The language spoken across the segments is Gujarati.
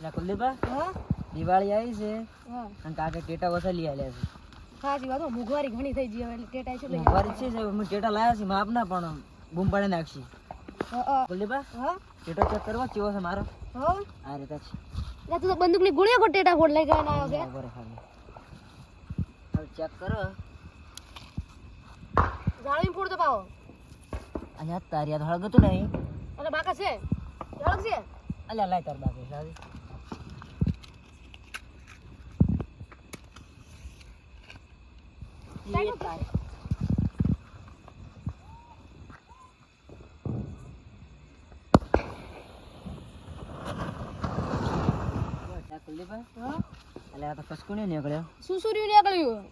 એટલે કુલદીપા હા દિવાળી આવી છે. અને કાકે ટેટા વસા લઈ આલ્યા છે. સાચી વાત મોંઘવારી ઘણી થઈ ગઈ હવે એટલે ટેટાઈ છે મુઘવારી છે સાહેબ અમે ટેટા લાવ્યા છે માપ ના પણ બૂમ પાડી નાખશી કુલદીપા હા. ટેટો ચેક કરવા કેવો છે મારો? હા. આ રીતે છે એટલે તું તો બંદૂકની ગોળીઓ કો ટેટા ફોડ લઈ ગયા આવ્યો કે બરાબર હવે. ચેક કરો. જાળવી ફોડ તો પાવો અહીંયા તારી આ હળગતું નહીં. એટલે બાકા છે છે અલ્યા લાય તાર બાકી સારી સાઈડ ઉપર. કુલદીપા આ તો ફસકું નહીં નીકળ્યો સુસુર્યું નીકળ્યું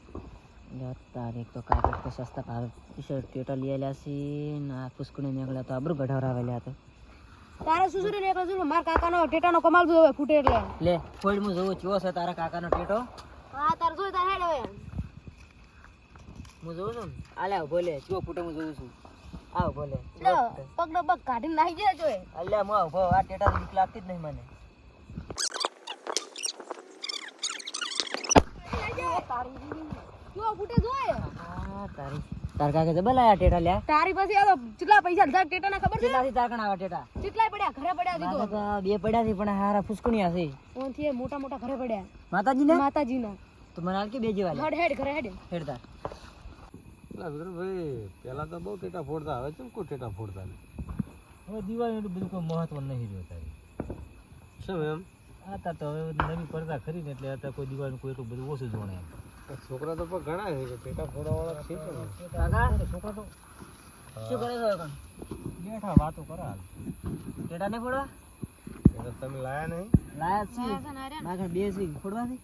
તારીખ તો તો સસ્તા ભાવે ટી-શર્ટ ટેટા લઈ આલ્યા છે ને આ નીકળ્યા તો આબરું ગઢાવરાવેલા તો તારે સુસુર્યું નીકળ્યું છે કાકાનો ટેટાનો કમાલ જો હવે ફૂટે એટલે લે ફોડ હું જોઉં તારા કાકાનો ટેટો હા તાર જોઈ તાર હું જોઉં છું ને? આલ્યા ઊભો લે ચેવો હું જોઉં છું? આ ઊભો લે લે, પગ નો પગ કાઢીને નાહી જાય જોઈ અલ્યા હું ઊભો આ ટેટા બીક લાગતી જ નહીં મને. જો ફૂટે જોય? આ તારી તાર કાકે જબલ આયા ટેટા લ્યા. તારી પાસે આ કેટલા પૈસા લીધા ટેટા ના ખબર છે? કેટલાથી તારકણ આવા ટેટા. પડ્યા ઘરે પડ્યા દીધો બે પડ્યા થી પણ હારા ફુસકુણિયા છે. ઓનથી મોટા મોટા ઘરે પડ્યા. માતાજી ને માતાજી ના તો મને હાલ કે બે જેવા હેડ હેડ ઘરે હેડ. હેડતા ભાઈ પેલા તો બહુ ટેટા ફોડતા હવે ચમ કોઈ ટેટા ફોડતા નહીં. હવે દિવાળી એટલું બધું કોઈ મહત્વ નહીં રહ્યું તારી શું એમ? આ તો હવે નવી પડદા ખરીને એટલે અત્યારે કોઈ દિવાળીનું કોઈ એટલું બધું ઓછું જોણે એમ. છોકરા તો પણ ઘણા છે કે ટેટા ફોડવા વાળા છે પણ. છોકરા તો શું કરે છે બેઠા વાતો કરે હાલ. ટેટા નહીં ફોડવા? ટેટા તમે લાયા નહીં. લાયા છે બે છે ફોડવાથી?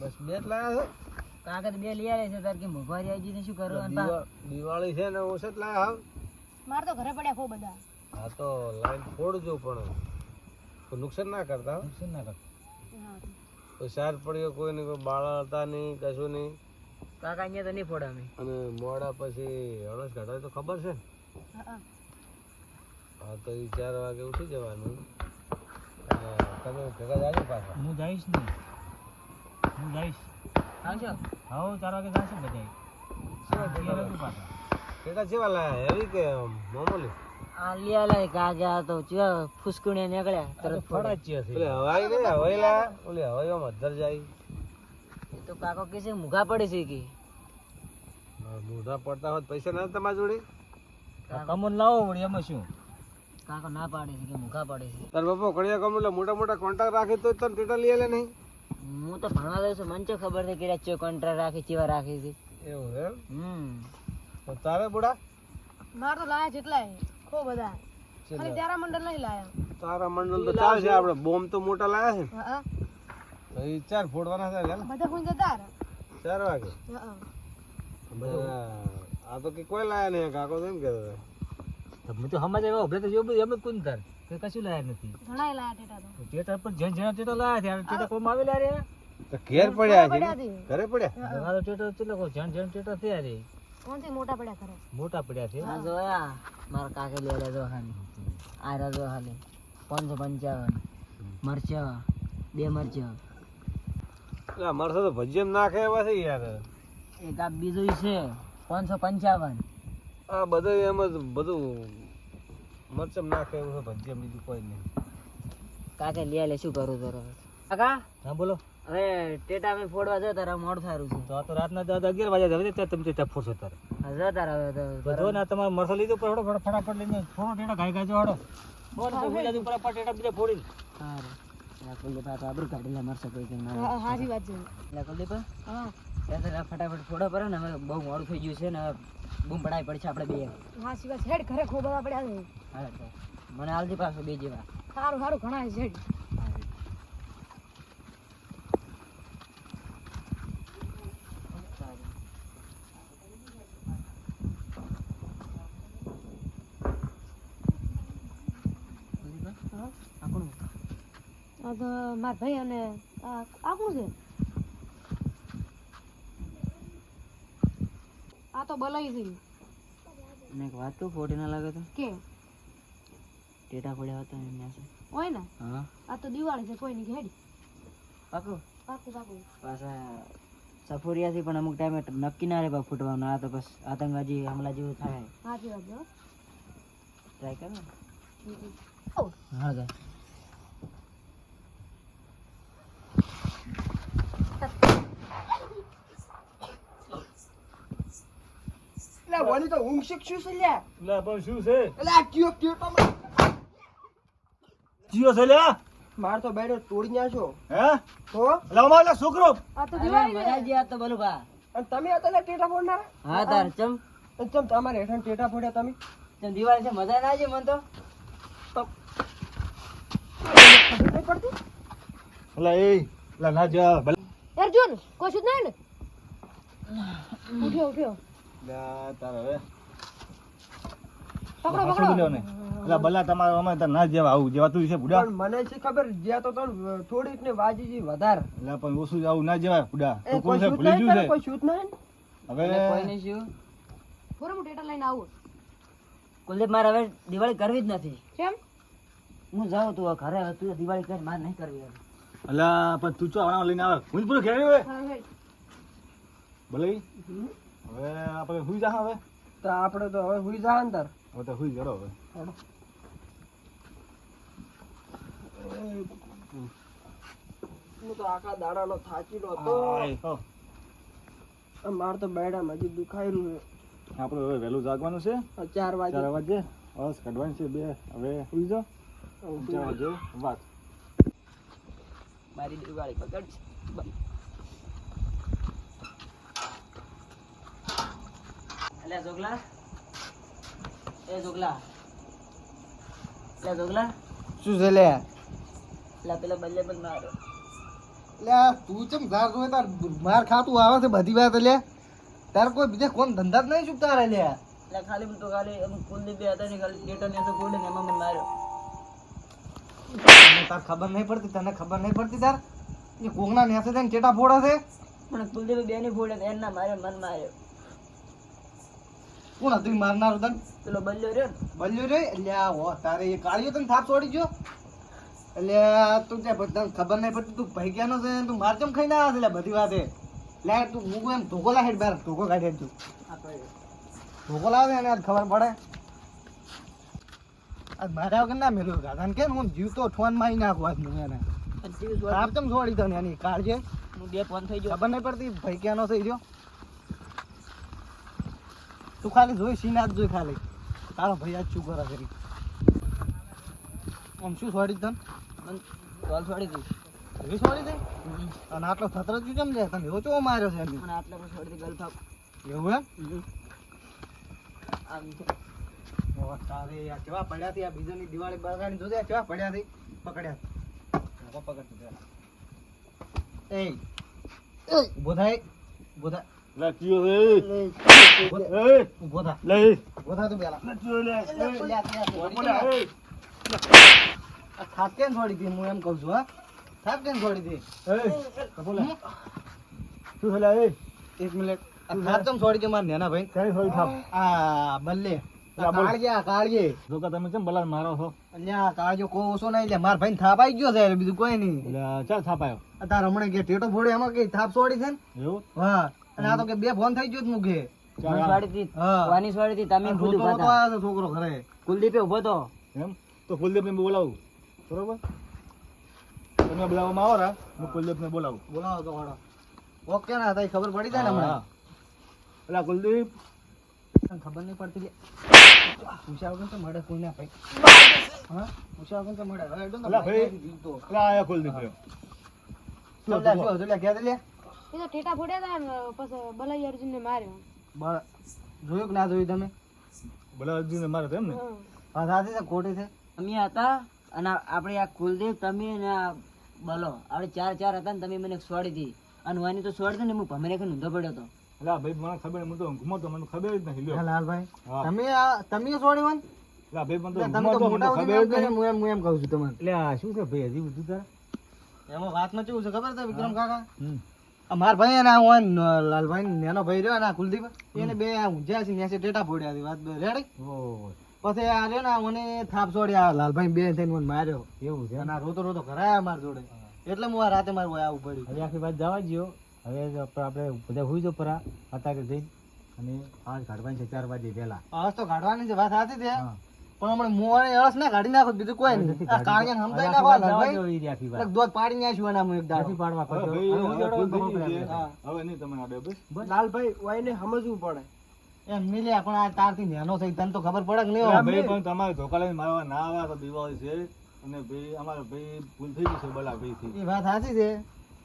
બસ બે જ લાયા કાકા તો બે લઈ આવે છે તાર કે મોભારી આવી જઈને શું છે કરવું દિવાળી છે ને ઓછત લાયા હાવ માર તો ઘરે પડ્યા ખો બધા. હા તો લાઈન ફોડજો પણ. નુકસાન ના કરતા. નુકસાન ના કરતા. કોઈ સાર પડ્યો કોઈ નહીં કોઈ બાળા હતા નહીં કશું નહીં. કાકા અહીંયા તો નહીં ફોડે અમે અને મોડા પછી હળસ કાઢવા તો ખબર છે ને? હા તો એ ચાર વાગે ઉઠી જવાનું. તમે ભેગા જાજો પાછા. હું જઈશ ને. હું જઈશ. આવશો હા ચાર વાગે જશે બધા ટેટા જેવા લાયા હેવી કે મામૂલી? આ લઈ આલે કાકા તો ચો ફુસકુણે નીકળ્યા તરત ફોડે છે ઓલી હવાઈ લાયા? જાય. એ તો કાકો કે છે મૂઘા પડે છે કે? મોઢા પડતા હોત પૈસા ના તમારા જોડે? કમોન લાવો વળી એમાં શું? કાકો ના પાડે છે કે મૂઘા પડે છે? તાર બાપા કડિયા કમ એટલે મોટા મોટા કોન્ટ્રાક્ટ રાખે તો તને ટેટા લઈ આલે નહીં. હું તો ભણવા દઉં છું. મને ચો ખબર છે કે ચો કોન્ટ્રાક્ટ રાખી ચેવા રાખી છે? એવું એમ? હમ. તો તારે બુડા? માર તો લાયા જેટલા ખો બધા. ખાલી તારા મંડળ નહીં લાયા. તારા મંડળ તો ચાલશે આપણે બોમ્બ તો મોટા લાયા છે હા તો એ ચાર ફોડવાના છે બધા કોઈ જતા ચાર વાગે? હા આ તો કે કોઈ લાયા નહીં કાકો તો એમ કહેતો તમે તો સમજ આવ્યો આપણે તો જેવું એમ જ કોણ તાર. કે કશું લાયા નથી. ઘણા લાયા ટેટા તો. ટેટા પણ જેન જેના ટેટા લાયા છે ટેટા કોમ આવેલા રે તો ઘેર પડ્યા છે. ઘરે પડ્યા? તમારો ટેટા ચેટલો કોઈ જેન જેન ટેટા થયા રે કોણથી મોટા પડ્યા ખરે? મોટા પડ્યા છે? આ જોયા. મારા કાકે લઈ આલે જો હાની આ રહ્યા જો હાલે. પાંચસો પંચાવન મરચા બે મરચા. એટલે મારે તો ભજીયા નાખે એવા છે યાર. એક આ બીજું છે પાંચસો પંચાવન. આ બધું એમ જ બધું મરચમ નાખે એવું છે ભજીયા બીજું કોઈ નહીં કાકે લે લે શું કરું તારો કાકા હા બોલો હવે ટેટા અમે ફોડવા જો તારા મોડ સારું છે તો આ તો રાતના દસ અગિયાર વાગ્યા હવે ત્યાં તમે ટેટા ફોડશો તારે હા, જો તારા હવે તો જો ના તમારે મરસો લીધો પર હડો ફટાફટ લઈને થોડો ટેટા ગાય ગાજો હડો ફોડ તો બીજા ઉપર ટેટા બીજા ફોડી સારું આ કુલદીપ આ તો આબરૂ કાઢી લે મરસો કોઈ કે ના હા સાચી વાત છે કુલદીપ હા ફટાફટ ફોડો પડે ને હવે બહુ મોડું થઈ ગયું છે ને બૂમ પડાવી પડશે આપણે બે. હા સિવાય. હેડ ઘરે ખૂબ બધા પડ્યા છે. હા તો. મને હાલથી પાછો બે જેવા. સારું સારું ઘણા છે હેડ. મારા ભાઈ અને આ કોણ છે? આ તો બલાઈ છે અને એક વાત તો ફોટી ના લાગે તો? કે? ટેટા પડ્યા હતા એમના હોય ને? હા. આ તો દિવાળી છે કોઈ નહીં હેડી? પાકું? પાકું પાકું. પાછા સફોરિયાથી પણ અમુક ટાઈમે નક્કી ના રે બા ફૂટવાનું. આ તો બસ આતંકવાદી હમલા જેવું થાય. સાચી વાત ટ્રાય કરો. હા ગાય વળી તો ઊંઘ શીખશું છે લ્યા લે પણ શું છે એટલે આ કયો કયો તો જીઓ છે લ્યા માર તો બેડો તોડી નાખો હે તો એટલે અમારો છોકરો આ તો દિવાળી છે. મજા જ આ તો બોલું બા અને તમે આ તને ટેટા ફોડના હા તાર ચમ ચમ તમારે હેઠળ ટેટા ફોડ્યા તમે ચમ દિવાળી છે મજા ના આવે મન તો પડતી એટલે એ એટલે ના જા અર્જુન કોશું ના ને નહીં ને ઉઠ્યો ઉઠ્યો લે તારે હવે પકડો. પકડો. ને એટલે ભલા તમારે અમે તાર ના જેવા આવું જેવા તું છે બુડા. મને છે ખબર જ્યાં તો તને થોડીક ને વાજી વધારે. એટલે પણ ઓછું આવું ના જેવાય બુડા. એ કોણ છે? ભૂલી ગયું છે? કોઈ શૂટ નહીં. હવે કોઈ નહીં શું? બરોબર હું લઈને આવું. કુલદીપ મારે હવે દિવાળી કરવી જ નથી. કેમ? હું જાઉં તું ઘરે તું દિવાળી કરી મારે નહીં કરવી અલા પણ તું ચો લઈને આવે? હું પૂરો ભલે હવે આપણે હુઈ જા હવે? તો આપણે તો હવે હુઈ જા અંદર હવે તો હુઈ જડો હવે. હું તો આખા દાડાનો થાચીલો હતો. માર તો બેડામાં હજી દુખાયેલું આપણે હવે વહેલું જાગવાનું છે. ચાર વાગે. ચાર વાગે. બસ કાઢવાની છે બે. હવે ચાર વાગે વાત. મારી દિવાળી પકડ. અલ્યા જોગલા એ જોગલા અલ્યા જોગલા શું છે લે? અલ્યા પેલા બલ્લે બંધ મારો. તું ચમ તાર માર ખાતું આવે છે બધી વાત લે? તાર કોઈ બીજે કોણ ધંધા જ નહીં ચૂકતા રે લે? એટલે ખાલી તો ખાલી અમુક કુલદીપ બે હતા ને ખાલી ડેટા ને તો કોડે ને એમાં મને માર્યો. તાર ખબર નહીં પડતી તને ખબર નહીં પડતી તાર? એ કોકના નેસે થઈને ચેટા ફોડા છે? પણ કુલદીપ બે ની ફોડે એના માર્યો મન માર્યો. કોણ હતું? મારનારું તને? પેલો બલ્યો રહ્યો બલ્યો રે? એટલે આ હો તારે એ કાળિયો તને થાપ છોડી ગયો. એટલે તું ત્યાં બધા ખબર નહીં પડતી તું ભાઈ ક્યાંનો છે તું માર ચમ ખાઈને આવે છે લે બધી વાતે. લે તું મૂકું એમ ધોકો લાહેડ બાર ધોકો કાઢે તું. ધોકો લાવે એને આજ ખબર પડે. આજ મારા વગર ના મેલું ગાધાને કેમ હું જીવતો ફોનમાં નાખું આજ મને એને. થાપ ચમ છોડી તને એની કાળજે? હું બે ફોન થઈ ગયો. ખબર નહીં પડતી ભાઈ ક્યાંનો થઈ ગયો? તું ખાલી જોઈ સીના જ જોઈ ખાલી. તારો ભાઈ આજ શું કરે કરી આમ શું છોડી તને? કોલ છોડી દઈશ એવી છોડી દે? અને આટલો થતરો જ કેમ જાય તને એવો ચો માર્યો છે એની આટલા પર છોડી દી ગલફા એવું એમ? આમ તારે આ કેવા પડ્યા આ બીજાની દિવાળી બગાડી જોજે કેવા પડ્યા પકડ્યા પકડ એ ઊભો થાય ઊભો થા લે. કયો છે એ ઊભો થા. લે. ઊભો થા તું પેલા. લે. લે લે, લે, લે. આ થાપ કેમ છોડી દી હું એમ કહું છું હા? થાપ કેમ છોડી દી? એ. કપોલા શું થયેલા એ? એક મિનિટ. થાપ કેમ છોડી દી મારા નેના ભાઈ? થોડી થાપ? આ બલ્લે. બોલ. કાળજે કાળજે જો કે તમે કેમ બલાલ મારો છો? અલ્યા કાળજો કો ઓછો નહીં લે. માર ભાઈ થાપાઈ ગયો છે બીજું કોઈ નહીં. એટલે ચાલ હમણાં કે ટેટો ફોડે એમાં કઈ થાપ છોડી છે ને? એવું? હા. અને આ તો કે બે ફોન થઈ ગયો મૂકે. છોકરો ઘરે. કુલદીપે ઊભો તો. એમ? તો કુલદીપ ને બોલાવું. બરોબર? તમે બોલાવવામાં આવો રા. હું કુલદીપને બોલાવું. બોલાવો તો વાળો ઓકે ના તઈ ખબર પડી જાય ને હમણાં? એટલે કુલદીપ. ખબર નહીં પડતી લે પૂછ્યા વગર તો મળે કોઈ ના ભાઈ. હા? પૂછ્યા વગર તો મળે. હવે હેડો ને અલા ભાઈ. ભાઈ આયા કુલદીપ રહ્યો ચાલ લે, શું હતું? લે, ક્યાં લે? એ તો ટેટા ફોડ્યા હતા પછી બલાઈ અર્જુન ને માર્યો. બળ. જોયું કે ના જોયું તમે? ને હા. હા છે ખોટી છે. અમે હતા અને આ- આપણે આ કુલદીપ તમે ને આ બલો આપણે ચાર ચાર હતા ને તમે મને એક છોડી દી. અને વાની તો છોડી દે ને હું ભમરે ખાઈને ઊંધો પડ્યો હતો. એટલે ભાઈ મને ખબર હું તો ઊંઘમાં મને ખબર જ નથી લ્યો. લાલભાઈ તમે આ તમે છોડી વાન? એટલે ભાઈ મને તો તમે તો મોટા ખબર જ કરે, હું એમ હું એમ કહું છું તમને. એટલે આ શું છે ભાઈ હજી બધું તારે? એમાં વાતમાં કેવું છે ખબર છે વિક્રમ કાકા? માર ભાઈ અને આ લાલભાઈ નેનો ભાઈ રહ્યો અને કુલદીપ એને બે આ ઊંઝ્યા છે ન્યાસે ટેટા ફોડ્યા હતી વાત રેડી ઓય. પછી આ રહ્યો ને મને થાપ છોડ્યા લાલભાઈ બે થઈને મને માર્યો. એવું છે અને રોતો રોતો કરાયા મારા જોડે. એટલે હું આ રાતે મારું આવું પડ્યું. આખી વાત જવા જ ગયો હવે આપણે બધા હુઈ જો પરા અત્યારે જઈને અને આજ કાઢવાની છે ચાર વાગે પહેલા આજ તો કાઢવાની છે વાત સાચી છે. પણ હમણાં મોરે અળસ ના કાઢી નાખો બીજું કોઈ નહીં. નથી આ કાળિયાને હવે સમજાઈ આખી નાખો વાત જવા લાલભાઈ દો વાત. એટલે પાડી નાખ્યું છું હું એક દાડો. પાડવા પડ્યો. હવે નહીં તમને આડે બસ. લાલભાઈ ઓયને સમજવું પડે. એમ મિલ્યા પણ આ તારથી નેનો થઈ તને તો ખબર પડે કે નહીં ભાઈ પણ તમારે ધોકા લઈને મારવા ના આવ્યા તો દિવાળી છે. અને ભાઈ અમારે ભાઈ ભૂલ થઈ ગઈ છે બલા ભાઈ એ વાત સાચી છે.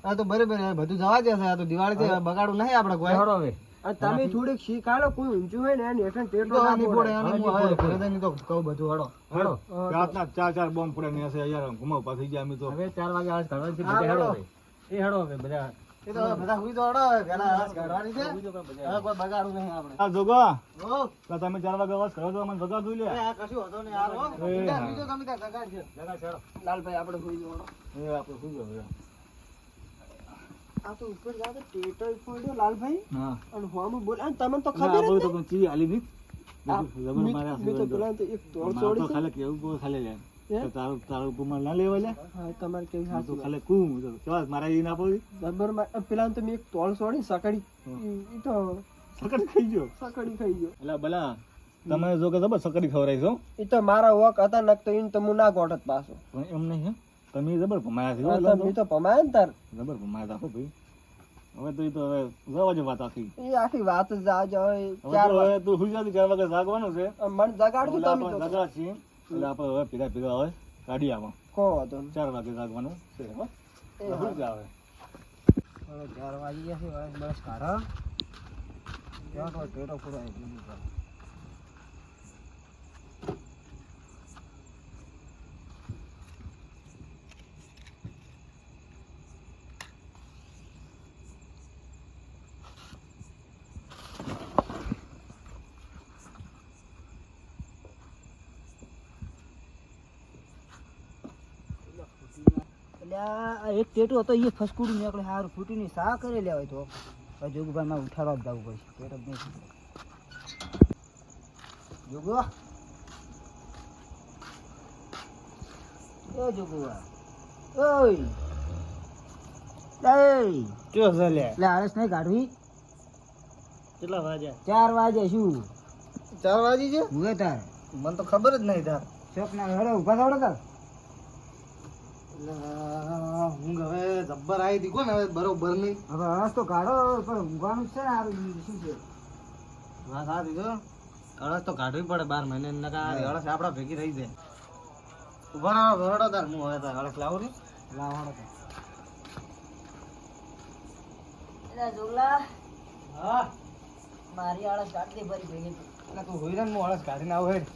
આ તો બરાબર છે, બધું જવા દે છે આ તો દિવાળી છે બગાડું નહીં આપણે કોઈ. હેડો હવે. તમે થોડીક શીખાડો કોઈ ઊંચું હોય ને એની હેઠળ તેટલો ના પડે અને હું હવે તો કહું બધું હડો. હેડો. રાતના ચાર ચાર બોમ્બ પડે ને હશે યાર ઘુમાવ પાછી ગયા અમે તો. હવે ચાર વાગે આજ કાઢવાની છે બધા હેડો હેડો. એ હેડો હવે બધા. એ તો બધા હુઈ તો હડો પેલા આજ કાઢવાની છે. હવે કોઈ બગાડું નહીં આપણે. આ જોગો. ઓ, તો તમે ચાર વાગે અવાજ કરો તો મને વગાડ જોઈ લે. આ કશું હતો ને હો. એ બીજા હા. બીજો ગમે ત્યાં બગાડજો. લાલભાઈ આપણે હુઈ જવાનું. એ આપણે શું હવે આ તો ઉપર જાતો ટેટલ પડ્યો લાલભાઈ. હા. અને હોમું બોલે અને તમને તો ખબર આ જ બધું તો પણ ચીવી આલી નહીં જબર માર્યા મેં તો પેલા તો એક તોડ મારે તો છોડી ખાલી કેવું બહુ ખાલી લે. તારું તારું ઉપર ના લેવા લે. હા તમારે કેવી હું તો હાચી ખાલી કું હું તો કેવા મારા ઈ ના પડી? પેલા તો મેં એક તોળ છોડી સકડી. તો સકડી ખાઈ ગયો? સકડી ખાઈ ગયો. એટલે ભલા તમે જો કે જબર સકડી છો ઈ તો મારા વક હતા નક તો ઈન તો હું ના ગોઠત પાછો. એમ નહીં તમે જબર ભમાયા છો તમે તો ને તાર. જબર ભમાયા તા ભાઈ. હવે તો તો હવે જવા જ વાત આખી. એ આખી વાત જ આ જ ચાર હવે તું સુઈ જાતી ચાર વાગે જાગવાનું છે મન જગાડજો એટલે તમે તો. જગા છે એટલે આપણે હવે પીડા પીડા હવે કાઢી આવો કો વાતો ચાર વાગે જાગવાનું છે હો. એ એટલે સુઈ જા હવે હવે ચાર વાગી ગયા છે બસ કાઢો. ક્યાં તો પેટો પૂરો આવી નહીં એક ટેટો હતો એ ફસકુડી નીકળે સારું ફૂટી ની સા કરી લેવાય તો. જોગુભાઈ માં ઉઠાડવા જ જવું પડશે પેટ જ નહીં જોગુ એ જોગુવા ઓય. એ લે? એટલે આળસ નહીં કાઢવી. કેટલા વાગ્યા ચાર વાગે શું? ચાર વાગી છે? હુએ તાર? મને તો ખબર જ નહીં તાર. ચોક ના હરે ઊભા થવડો તાર? એટલે હું હવે જબ્બર આવી હતી ને હવે? બરોબર નહીં. હવે આળસ તો કાઢો પણ ઊંઘવાનું છે ને હારું શું છે? વાત સાચી છો અળસ તો કાઢવી પડે બાર મહિને નકા અળસ આપડા ભેગી રહી જાય. ઊભા રહો ભરડો તાર હું હવે તાર અળસ લાવું રે લાવવાનો તો એટલે જોગલા હા. મારી આળસ કાઢી ભરી ભેગી. એટલે તું હોઈ ને હું અળસ કાઢીને આવું હેડ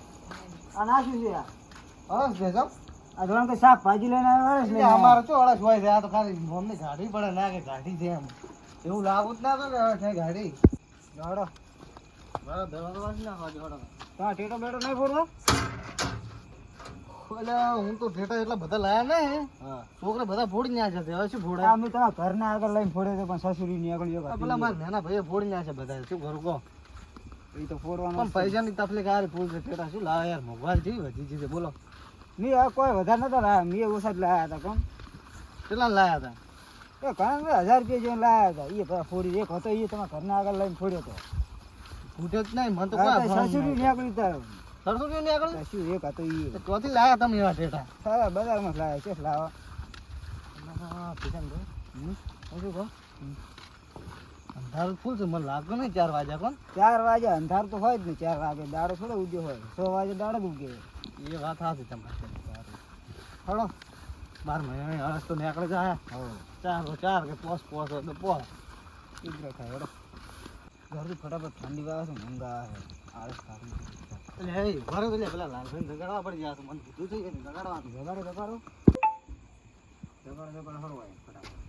આ ના શું છે આ? અળસ ભેજો આ તો કે શાક ભાજી લઈને આવ્યો આળસ ને અમારે શું અળસ હોય છે? આ તો ખાલી મમ્મી ગાડી પડે ના કે ગાડી છે એમ. એવું લાગુ જ ના તો કે છે ગાડી. જોડો બરાબર દરવાજો વાંચી હળો. ટેટો બેટો નહીં ફોડવો? એટલે હું તો ઠેઠા એટલા બધા લાયા ને છોકરે બધા ફોડી ન્યા છે. હવે શું ફોડે અમે તમારા ઘરના આગળ લઈને ફોડે છે પણ સસુરી ની આગળ પેલા મારા નાના ભાઈએ ફોડી ન્યા છે બધા શું કરું કહો? એ તો ફોડવાનો પણ પૈસાની તકલીફ આ ફૂલ છે ઠેઠા. શું લાવે યાર? મોબાઈલ જેવી વધી છે. બોલો. મેં આ કોઈ વધારે નતા લાયા. મેં ઓછા જ લાયા હતા કોણ? કેટલા લાયા હતા? એ ઘણા હજાર રૂપિયા જેવા લાયા હતા. એ ફોડી એક હતો એ તમારા ઘરના આગળ લઈને ફોડ્યો હતો. ફૂટ્યો જ નહીં. મને તો તો સસુરી હતા સરસો આગળ શું એક હતો એ ચોથી લાયા તમે એવા ઠેઠા? સારા બજારમાં લાયા છે. લાવા? અંધારું ફૂલ છે. મને લાગતો નહીં ચાર વાગ્યા કોણ? ચાર વાગે અંધાર તો હોય જ ને ચાર વાગે દાડો થોડો ઉગ્યો હોય. છ વાગે દાડો ઉગ્યો ઉગે. એ વાત સાચી તમારી. હળો. બાર મહિના હળસ તો નીકળે જાય. ચાર ચાર કે પોસ પોસ હોય તો પોસ. ઉગ્ર થાય હેડો ઘરથી ફટાફટ ઠંડી વાવે છે ઊંઘ આવે આળસ ખાતી એટલે હે ઘરે તો લે પેલા લાલભાઈ જગાડવા પડી જાય મને કીધું છે કે જગાડવા જગાડો જગાડો. જગાડો જગાડો હળવાય ફટાફટ.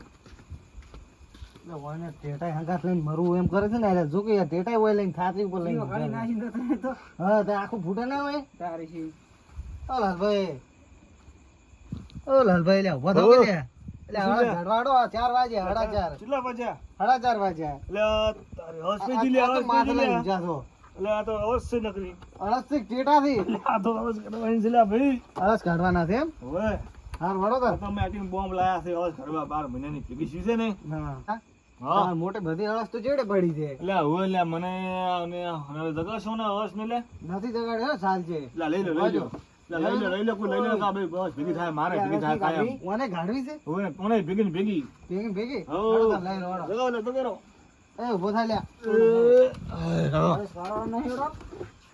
એટલે હોય ટેટાઈ હંગાત લઈને મરવું એમ કરે છે ને એટલે જો કે ટેટાઈ હોય લઈને ખાતરી ઉપર લઈને તો હા તો આખું ફૂટે ના હોય? તારે ઓ લાલભાઈ. ઓ લાલભાઈ લે ઊભા થાવ લે. એટલે હવે ઘડવાડો આ 4 વાગે સાડા ચાર. કેટલા બચ્યા સાડા ચાર વાગ્યા. એટલે તારે હોસ્પિટલ લે આ તો માથે લે. છો. એટલે આ તો અવશ્ય નકરી. અળસથી ટેટા થી આ તો અવશ્ય કરવાની છે ભાઈ. અળસ કાઢવાના છે એમ? ઓય હાર વળો તો. આ તો મેં આટીને બોમ્બ લાયા છે અળસ કરવા બાર મહિનાની ભેગી છે ને? હા. હા. મોટે બધી અળસ તો ચેડે પડી છે. એટલે હવે એટલે મને હવે જગાડશો ને અળસ ને લે? નથી જગાડ્યો સાલ છે. એટલે લઈ લો લઈ લો. એટલે લઈ લે લઈ લે કોઈ લઈ લો તો ભાઈ બસ ભેગી થાય મારે ભેગી થાય કાયમ. ઓને ગાઢવી છે? હવે કોને ભેગી ને ભેગી? ભેગી ભેગી? હો. લઈ લો હાલો. લે તો કરો એ ઊભો થાય લ્યા સારો નહીં એવડો.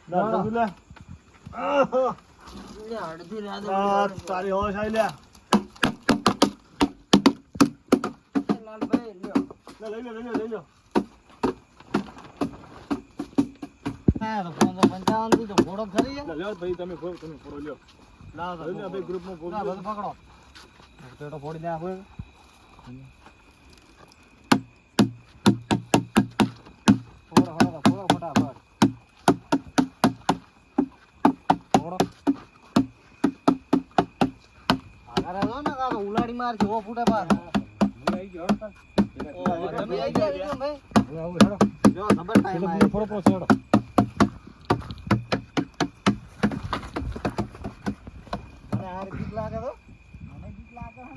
લા જગુ લે. આહ, અડધી રાતે આ તારી હોશ આઈ લ્યા. લાલભાઈ લે, લઈ લો લઈ લો લઈ લો. હા ફોન તો પંચાવનથી તો ઘોડો ખરી લ્યો ભાઈ તમે ફોડો તમે ફોડો લ્યો. લાવો તો લઈ લો ભાઈ ફોડો બધું પકડો. પેટો ફોડી નાખો ફોડો ફોડો ફોડો ફટાફટ. ફોડો. આગળ આવ્યો ને કાં ઉલાડી માર છે ઓ ફૂટે પાર તમે આવી ગયા ભાઈ જો ખબર ટાઈમ આવ્યો ફોડો ફોડો આ બીક લાગે તો? મને બીક લાગે હે.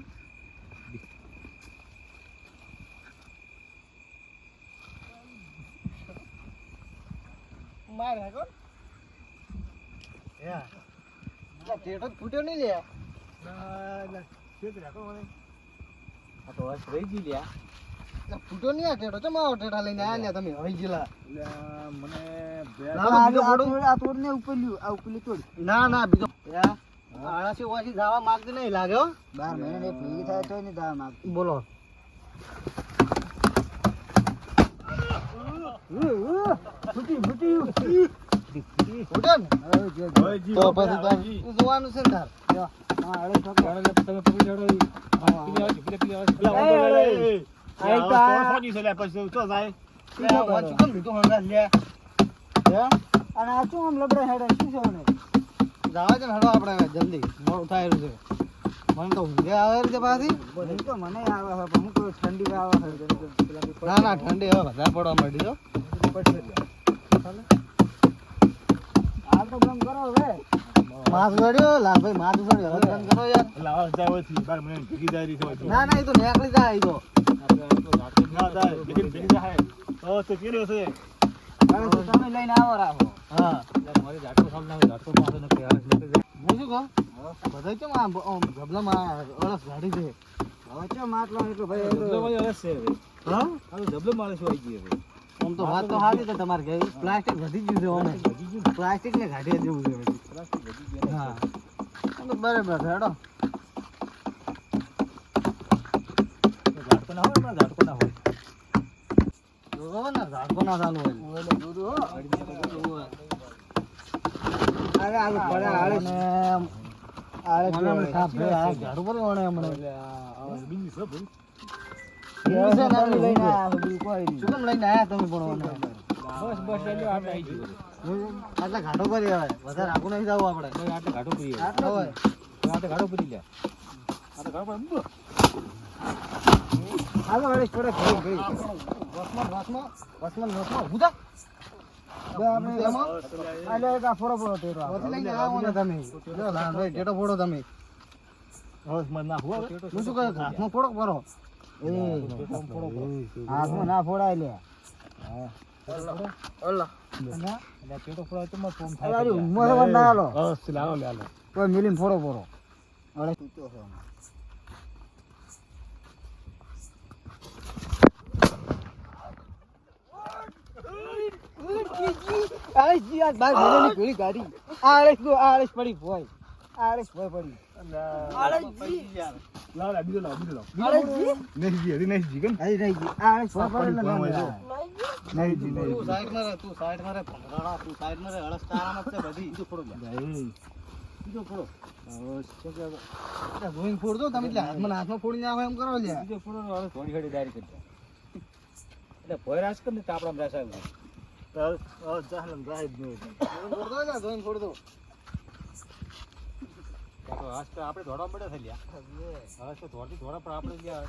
માર હે કોણ? યા ટેટો ફૂટ્યો નહીં લે આ તો રહી ગઈ લ્યા. ફૂટ્યો નહીં આ ટેટો ચમ આવો ટેટા લઈને આયા લ્યા તમે? હઈ ગયેલા મને. આ તોડ ને ઉપલ્યું આ ઉપલી તોડ. ના ના બીજો યા આળસી ઓછી માંગતી નહીં બાર મહિને થાય તો નહીં માંગતી. બોલો. અને આ શું આમ લબડે હેડે? શું છે મને જાવા છે ને હડો આપણે જલ્દી. મોડું થાય છે. મને તો ઊંઘે આવે છે પાછી. બધું તો મને આવે છે પણ હું તો ઠંડી આવે છે ના ના ઠંડી હવે વધારે પડવા માંડી જો હાલ તો બંધ કરો હવે. લાલભાઈ માથું ચડ્યો હવે બંધ કરો યાર. એટલે હવે જાય બાર મહિનાની ભેગી જાય રહી છે ના ના એ તો નીકળી જાય એ તો. ના જાય, ભેગી ભેગી જાય. હવે તો કેળ્યો છે. તમે લઈને આવો રાખો. હા મારી ઝાટકો સાલ ના છે, નક્કી જાય. હું શું કહું બધા કેમ આમ ગબલામાં અળસ ગાડી છે હવે ચો માટલો એટલો ભાઈ માં હશે હવે. હા જબલો મારે શું ગઈ હવે. આમ તો વાત તો સારી છે તમારે કે પ્લાસ્ટિક વધી ગયું છે પ્લાસ્ટિક ને ઘાટી જેવું છે ગયું હા તો બરાબર છે હેડો તો ઝાટકો ના હોય, ને ઝાડકો ના હોય આટલા ઘાટો કરી હવે વધારે આગું નહીં જવું આપણે આટલે ઘાટો કરી. આટલો હોય હવે ઘાટો પડી ગયા. આટલે ઘાટો. હાલો ઘડી ઘડી. વસમાં વસમાં વસમાં વસમાં એક આ ફોડો ફોડો તેરો આ. વથી લઈને આવો ને તમે જો લાલભાઈ ટેટો ફોડો તમે હવે મને નાખવું હવે. હું શું કહું હાથમાં ફોડો કરો એ હાથમાં ના ફોડાય લે અલ્લા એટલે પેટો ફોડાય તો મત ફોર્મ થાય અરે પછી. ઉંમર પણ ના હાલો હવે લાવો લે, હાલો. કોઈ મિલીને ફોડો ફોડો અરે તૂટ્યો છે આમાં. આળસ જી આ બાર મહિનાની ગોળી ગાડી. આળસ તો આળસ પડી ભોય. આળસ ભોય પડી. આળસ જી. લાવો લે, બીજો લાવો, બીજો લાવો. આળસ જી? નહીં જી, હજી નહીં જી, કેમ? હજી રહી ગઈ આળસ ભોય પડે. નહીં જી, નહીં તું જી. સાઈડમાં રહે તું સાઈડમાં રહે ભંગાણા તું સાઈડમાં રહે અળસ તારામાં જ છે બધી. બીજું ફોડો બીજો ફોડો. એટલે ધોઈને તમે એટલે હાથમાં હાથમાં ફોડીને આવે એમ કરો લ્યા. બીજો ફોડો ને હવે ઘડી ડાયરી કરી એટલે ભોય રાસ કર ને તો રાસ આવી. જાય. તો હવે- હવે જાહે ને જાહે જ નહીં. ધોઈને ફોડજો લ્યા ધોઈને ફોડજો ત્યાં તો હાસ તો આપણે દોડવા પડે છે લ્યા. હવે તો દોડતી દોડા પણ આપણે લ્યા.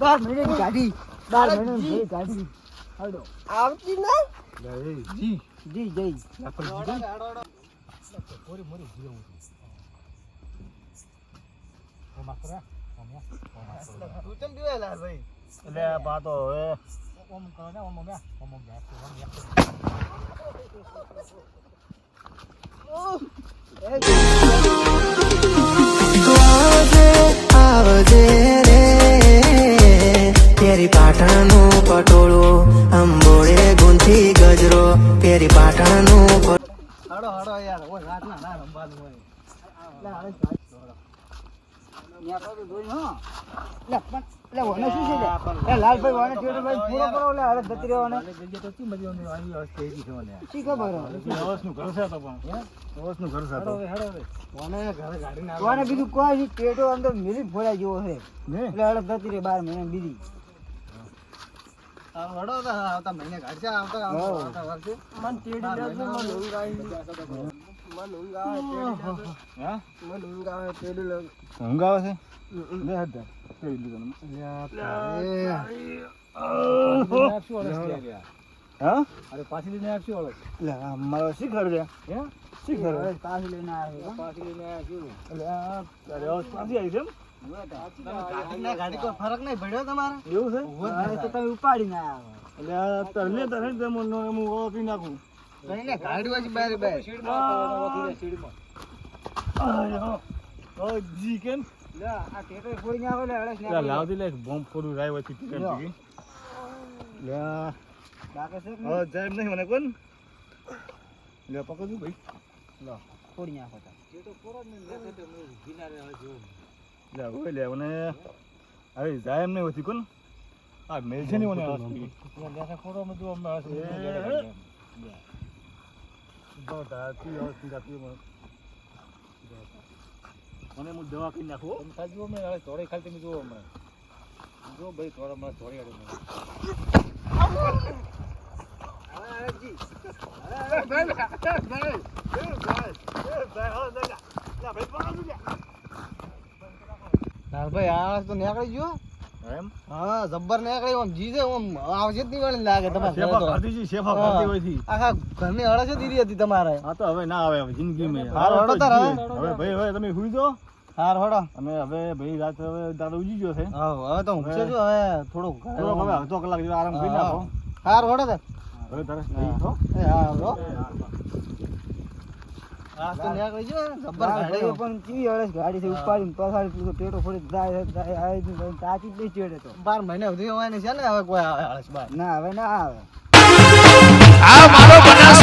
બાર ગાડી બાર ગાડી આવતી ના જી જી જઈ મોરી ઓ માસ્ટર આ, ઓમ યા, ઓમ માસ્ટર આ. તું ચમ પીવાય ભાઈ એટલે આ બા તો હવે ઓમ કરો ને ઓમ ઓમ ઓમ ઓમ ઓમ આવજે આવજે રે પેરી પાટણનું પટોળું અંબોળે ગુંથી ગજરો પેરી પાટણનું હડો હડો યાર ઓય રાત ના ના રમવાનું હોય બીજું કોઈ ટેટો અંદર મિલી ફોડાઈ જેવો છે એટલે હળદ જતી રહી બાર મહિના બીજી આવતા મહિને ગાડી છે આવતા મન તેડી મન ઊંઘ આવે હા મન ઊંઘ આવે. ઊંઘ છે? લે હાથ લીધું. હા અરે પાછી લઈને આપશું ઓળખ. લે આ મારો શી હે? પાછી લઈને આવ્યો પાછી લઈને. એટલે આ પાછી આવી છે એમ? ગાડી ના ફરક નહીં પડ્યો તમારે? એવું છે? તો તમે ઉપાડી ના આવે એટલે આ તારે લે તારે જ હું હું ઓળખી નાખું. કઈ ને હોય છે બારે બાર. આયો. ઓ જી કેમ લે આ ટેટો ફોડી નાખો લે અડસ લે લાવતી લે બોમ્બ ફોડું રાય વચ્ચે ટીકર ટીકી લે આ છે હવે જાય નહીં મને કોણ? લે પકડું ભાઈ. ફોડી નાખો તો. લે હોય લે મને હવે જાય નહીં હોતી કોણ? આ મેજે નહીં મને આ બેઠા અમે મને હું દવા કરી નાખો હો. તમે ખાલી જુઓ મેં હવે થોડી ખાલી તમે જુઓ હમણાં. જો ભાઈ થોડા હમણાં થોડી હાડે ભાઈ આ તો નીકળી ગયો એમ? હા જબ્બર નીકળી આમ જીજે આમ આવશે જ નહીં લાગે તમારે શેફા ઘરે છે શેફા ખાધી હોય છે. આખા ઘરની અળસે દીધી હતી તમારે. હા તો હવે ના આવે હવે જિંદગી મેં. હારો હડો તાર હવે. ભાઈ હવે તમે સુઈ જાઓ. હાર હડો. અને હવે ભાઈ રાત હવે તારે ઉજી ગયો છે. હા હવે તો ઊંઘશે જો હવે થોડો હવે અડધો કલાક જેવો આરામ કરી નાખો. હાર હડો તે હવે તારે નહીં હો. એ હા. હડો આ તો નીકળી ગયો જબ્બર ભાઈ ગાડી પણ કેવી અડસ ગાડી છે ઉપાડીને પસાડી પેલો ટેટો ફોડી જાય જ નહીં ચેડે તો. બાર મહિને સુધી હોય ને છે ને હવે કોઈ આવે ના હવે ના આવે. આ મારો બનાસ